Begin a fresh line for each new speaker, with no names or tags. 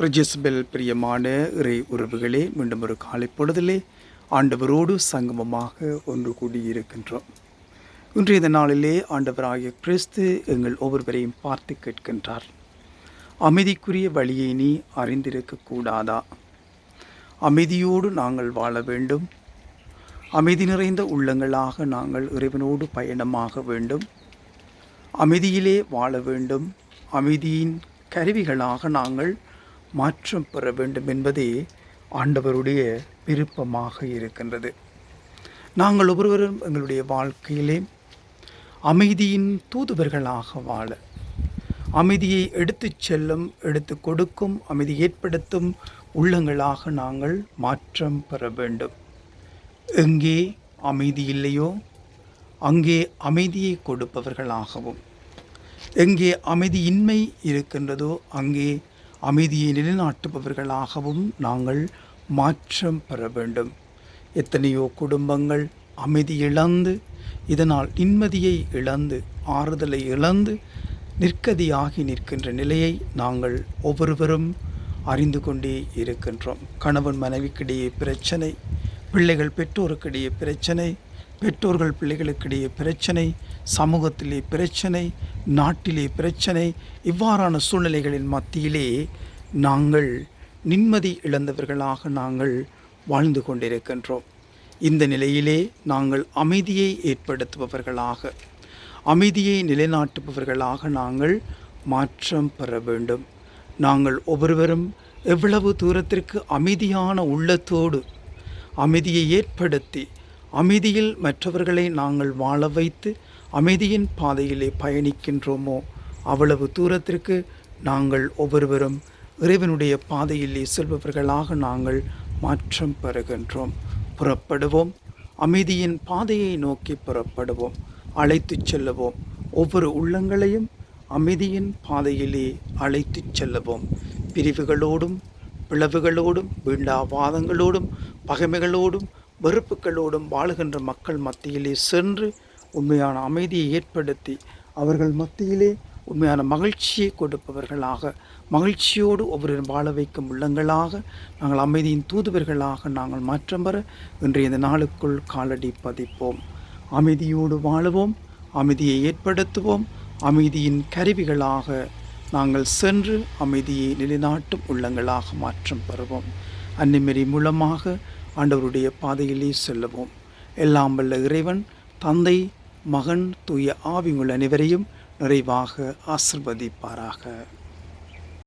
ரிஜிஸ்பெல் பிரியமான இறை உறவுகளே மீண்டும் ஒரு காலை பொழுதிலே ஆண்டவரோடு சங்கமமாக ஒன்று கூடியிருக்கின்றோம். இன்றைய இந்த நாளிலே ஆண்டவராகிய கிறிஸ்து எங்கள் ஒவ்வொருவரையும் பார்த்து கேட்கின்றார். அமைதிக்குரிய வழியை நீ அறிந்திருக்கக்கூடாதா? அமைதியோடு நாங்கள் வாழ வேண்டும். அமைதி நிறைந்த உள்ளங்களாக நாங்கள் இறைவனோடு பயணமாக வேண்டும். அமைதியிலே வாழ வேண்டும். அமைதியின் கருவிகளாக நாங்கள் மாற்றம் பெற வேண்டும் என்பதே ஆண்டவருடைய விருப்பமாக இருக்கின்றது. நாங்கள் ஒவ்வொருவரும் எங்களுடைய வாழ்க்கையிலே அமைதியின் தூதுவர்களாக வாழ அமைதியை எடுத்துச் செல்லும் எடுத்து கொடுக்கும் அமைதி ஏற்படுத்தும் உள்ளங்களாக நாங்கள் மாற்றம் பெற வேண்டும். எங்கே அமைதி இல்லையோ அங்கே அமைதியை கொடுப்பவர்களாகவும் எங்கே அமைதியின்மை இருக்கின்றதோ அங்கே அமைதியை நிலைநாட்டுபவர்களாகவும் நாங்கள் மாற்றம் பெற வேண்டும். எத்தனையோ குடும்பங்கள் அமைதி இழந்து இதனால் நிம்மதியை இழந்து ஆறுதலை இழந்து நிற்கதியாகி நிற்கின்ற நிலையை நாங்கள் ஒவ்வொருவரும் அறிந்து கொண்டே இருக்கின்றோம். கணவன் மனைவிக்கிடையே பிரச்சனை பிள்ளைகள் பெற்றோருக்கிடையே பிரச்சனை பெற்றோர்கள் பிள்ளைகளுக்கிடையே பிரச்சனை சமூகத்திலே பிரச்சனை நாட்டிலே பிரச்சனை இவ்வாறான சூழ்நிலைகளின் மத்தியிலே நாங்கள் நிம்மதி இழந்தவர்களாக நாங்கள் வாழ்ந்து கொண்டிருக்கின்றோம். இந்த நிலையிலே நாங்கள் அமைதியை ஏற்படுத்துபவர்களாக அமைதியை நிலைநாட்டுபவர்களாக நாங்கள் மாற்றம் பெற வேண்டும். நாங்கள் ஒவ்வொருவரும் எவ்வளவு தூரத்திற்கு அமைதியான உள்ளத்தோடு அமைதியை ஏற்படுத்தி அமைதியில் மற்றவர்களை நாங்கள் வாழ வைத்து அமைதியின் பாதையிலே பயணிக்கின்றோமோ? அவ்வளவு தூரத்திற்கு நாங்கள் ஒவ்வொருவரும் இறைவனுடைய பாதையிலே செல்பவர்களாக நாங்கள் மாற்றம் பெறுகின்றோம். புறப்படுவோம். அமைதியின் பாதையை நோக்கி புறப்படுவோம். அழைத்துச் செல்லுவோம். ஒவ்வொரு உள்ளங்களையும் அமைதியின் பாதையிலே அழைத்துச் செல்லுவோம். பிரிவுகளோடும் பிளவுகளோடும் வீண்டாவாதங்களோடும் பகைமைகளோடும் வெறுப்புகளோடும் வாழுகின்ற மக்கள் மத்தியிலே சென்று உண்மையான அமைதியை ஏற்படுத்தி அவர்கள் மத்தியிலே உண்மையான மகிழ்ச்சியை கொடுப்பவர்களாக மகிழ்ச்சியோடு ஒவ்வொரு வாழ வைக்கும் உள்ளங்களாக நாங்கள் அமைதியின் தூதுவர்களாக நாங்கள் மாற்றம் பெற இன்றைய இந்த நாளுக்குள் காலடி பதிப்போம். அமைதியோடு வாழுவோம் அமைதியை ஏற்படுத்துவோம் அமைதியின் கருவிகளாக நாங்கள் சென்று அமைதியை நிலைநாட்டும் உள்ளங்களாக மாற்றம் பெறுவோம். அன்னிமரி மூலமாக ஆண்டவருடைய பாதையிலே செல்லுவோம். எல்லாம் வல்ல இறைவன் தந்தை மகன் தூய ஆவிங்குள் அனைவரையும் நிறைவாக ஆசிர்வதிப்பாராக.